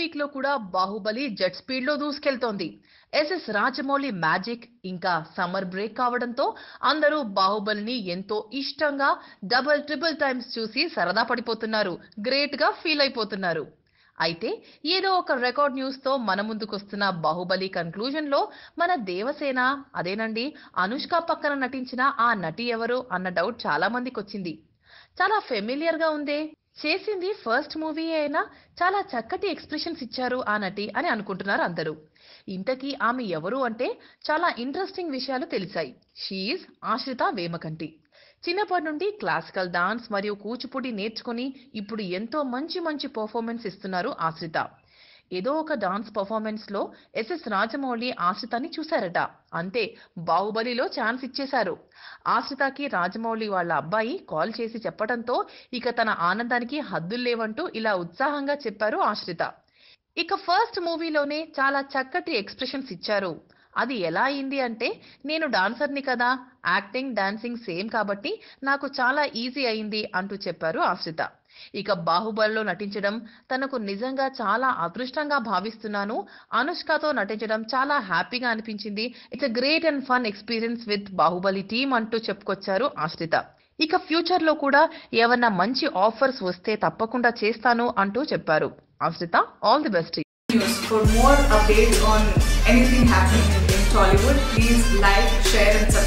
వీక్లో కూడా బాహుబలి జెట్ స్పీడ్లో దూసుకెళ్తోంది. ఎస్ఎస్ రాజమౌళి మ్యాజిక్ ఇంకా సమ్మర్ బ్రేక్ కావడంతో అందరూ బాహుబలిని ఎంతో ఇష్టంగా డబుల్ ట్రిపుల్ టైమ్స్ చూసి సరదా పడిపోతున్నారు గ్రేట్గా ఫీల్ అయిపోతున్నారు. అయితే ఏదో ఒక రికార్డ్ న్యూస్తో మన ముందుకొస్తున్న బాహుబలి కన్క్లూజన్లో మన దేవసేన అదేనండి అనుష్క పక్కన నటించిన ఆ నటి ఎవరు అన్న డౌట్ చాలా మందికి వచ్చింది చాలా ఫెమిలియర్గా ఉందే. చేసింది ఫస్ట్ మూవీ అయినా చాలా చక్కటి ఎక్స్ప్రెషన్స్ ఇచ్చారు ఆ నటి అని అనుకుంటున్నారు అందరూ. ఇంతకీ ఆమె ఎవరు అంటే చాలా ఇంట్రెస్టింగ్ విషయాలు తెలిసాయి. షీఈ్ ఆశ్రిత వేమకంటి. చిన్నప్పటి నుండి క్లాసికల్ డాన్స్ మరియు కూచిపూడి నేర్చుకుని ఇప్పుడు ఎంతో మంచి మంచి పర్ఫార్మెన్స్ ఇస్తున్నారు ఆశ్రిత. ఏదో ఒక డాన్స్ పర్ఫార్మెన్స్లో ఎస్ఎస్ రాజమౌళి ఆశ్రితాన్ని చూశారట. అంతే బాహుబలిలో ఛాన్స్ ఇచ్చేశారు. ఆశ్రితకి రాజమౌళి వాళ్ళ అబ్బాయి కాల్ చేసి చెప్పడంతో ఇక తన ఆనందానికి హద్దులు లేవంటూ ఇలా ఉత్సాహంగా చెప్పారు ఆశ్రిత. ఇక ఫస్ట్ మూవీలోనే చాలా చక్కటి ఎక్స్ప్రెషన్స్ ఇచ్చారు. అది ఎలా అయింది అంటే నేను డాన్సర్ని కదా యాక్టింగ్ డాన్సింగ్ సేమ్ కాబట్టి నాకు చాలా ఈజీ అయింది అంటూ చెప్పారు ఆశ్రిత. ఇక బాహుబలిలో నటించడం తనకు నిజంగా చాలా అదృష్టంగా భావిస్తున్నాను. అనుష్కతో నటించడం చాలా హ్యాపీగా అనిపించింది. It's a great and fun experience with Baahubali team అంటూ చెప్పుకొచ్చారు ఆశ్రిత. ఇక ఫ్యూచర్లో కూడా ఏమన్నా మంచి ఆఫర్స్ వస్తే తప్పకుండా చేస్తాను అంటూ చెప్పారు Ashritha. All the best. For more updates on anything happening Tollywood, please like, share, and subscribe